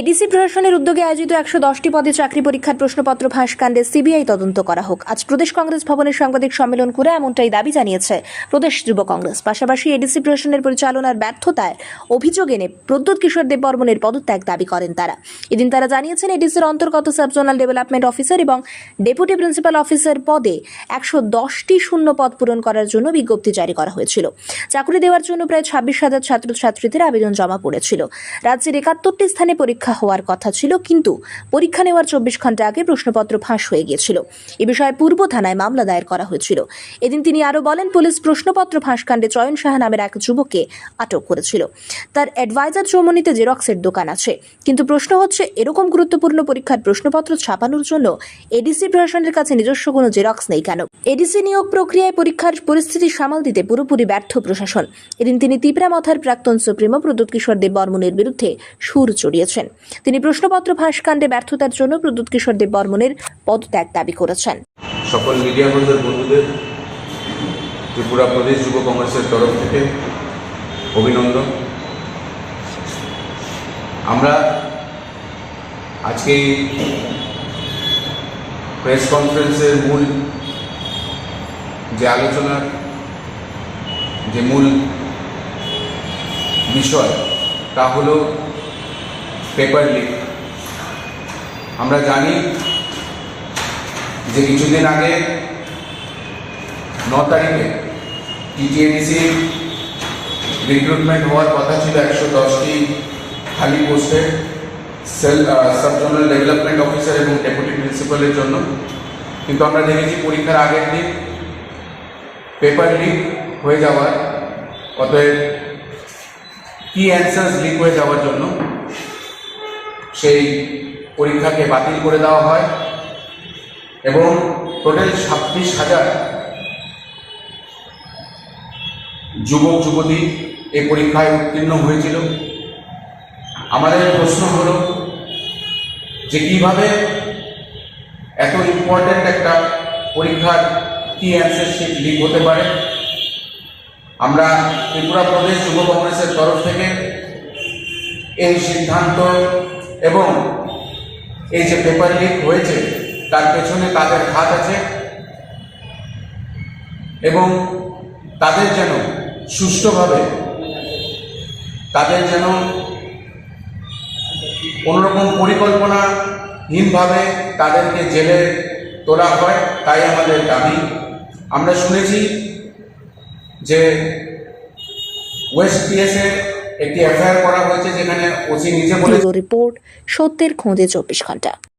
ADC প্রশাসনের উদ্যোগে আয়োজিত একশো দশটি পদে চাকরি পরীক্ষার প্রশ্নপত্র ফাঁস কাণ্ডে সিবিআই তদন্ত করা হোক। আজ প্রদেশ কংগ্রেস ভবনের সাংবাদিক সম্মেলন করে এমনটাই দাবি জানিয়েছে প্রদেশ যুব কংগ্রেস। পাশাপাশি এডিসি প্রশাসনের পরিচালনার ব্যর্থতায় অভিযোগ এনে প্রদ্যুৎ কিশোর দেব বর্মনের পদত্যাগ দাবি করেন তারা। এদিন তারা জানিয়েছেন এডিসির অন্তর্গত সাবজোনাল ডেভেলপমেন্ট অফিসার এবং ডেপুটি প্রিন্সিপাল অফিসার পদে একশো দশটি শূন্য পদ পূরণ করার জন্য বিজ্ঞপ্তি জারি করা হয়েছিল। চাকরি দেওয়ার জন্য প্রায় ছাব্বিশ হাজার ছাত্রছাত্রীদের আবেদন জমা পড়েছিল। রাজ্যের একাত্তরটি স্থানে পরীক্ষা হওয়ার কথা ছিল, কিন্তু পরীক্ষা নেওয়ার চব্বিশ ঘণ্টা আগে প্রশ্নপত্র ফাঁস হয়ে গিয়েছিল। এ বিষয়ে পূর্ব থানায় মামলা দায়ের করা হয়েছিল। এদিন তিনি আরও বলেন, পুলিশ প্রশ্নপত্র ফাঁসকাণ্ডে চয়ন সাহা নামের এক যুবককে আটক করেছিল। তার অ্যাডভাইজার চৌমনিতে জেরক্সের দোকান আছে। কিন্তু প্রশ্ন হচ্ছে, এরকম গুরুত্বপূর্ণ পরীক্ষার প্রশ্নপত্র ছাপানোর জন্য এডিসি প্রশাসনের কাছে নিজস্ব কোনো জেরক্স নেই কেন? এডিসি নিয়োগ প্রক্রিয়ায় পরীক্ষার পরিস্থিতি সামাল দিতে পুরোপুরি ব্যর্থ প্রশাসন। এদিন তিনি তিপ্রা মথার প্রাক্তন সুপ্রিমো প্রদ্যুৎ কিশোর দেব বর্মনের বিরুদ্ধে সুর চড়িয়েছেন। তিনি প্রশ্নপত্র ফাঁসকাণ্ডে ব্যর্থতার জন্য প্রদ্যুৎ কিশোর দেব বর্মনের পদত্যাগ দাবি করেছেন। সকল মিডিয়া বন্ধুর বন্ধুদের, ত্রিপুরা প্রদেশ যুব কংগ্রেসের তরফ থেকে অভিনন্দন। আমরা আজকে প্রেস কনফারেন্সের মূল যে আলোচনার যে মূল বিষয়, তা হলো পেপার লিক। আমরা জানি যে কিছুদিন আগে ন তারিখে টিটিএডিসি রিক্রুটমেন্ট হওয়ার কথা ছিল একশো দশটি খালি পোস্টে cell sub zonal development officer এবং ডেপুটি প্রিন্সিপালের জন্য। কিন্তু আমরা দেখেছি পরীক্ষার আগের দিন পেপার লিক হয়ে যাওয়ার, অতএব কি অ্যান্সার্স লিক হয়ে যাওয়ার জন্য সেই পরীক্ষাকে বাতিল করে দেওয়া হয় এবং টোটাল ছাব্বিশ হাজার যুবক, যুবতী এই পরীক্ষায় উত্তীর্ণ হয়েছিল। আমাদের প্রশ্ন হলো যে কীভাবে এত ইম্পর্ট্যান্ট একটা পরীক্ষার কি অ্যান্সার শিট লিক হতে পারে? আমরা ত্রিপুরা প্রদেশ যুব কংগ্রেসের তরফ থেকে এই সিদ্ধান্ত এবং এই যে পেপার লিক হয়েছে, তার পেছনে তাদের হাত আছে এবং তাদের যেন সুষ্ঠুভাবে তাদের যেন কোনোরকম পরিকল্পনাহীনভাবে তাদেরকে জেলে তোলা হয়, তাই আমাদের দাবি। আমরা শুনেছি যে ওয়েস্ট পিএসে একটি এফআইআর করা হয়েছে যেখানে ওসি নিজে বলে রিপোর্ট সত্যের খোঁজে চব্বিশ ঘণ্টা।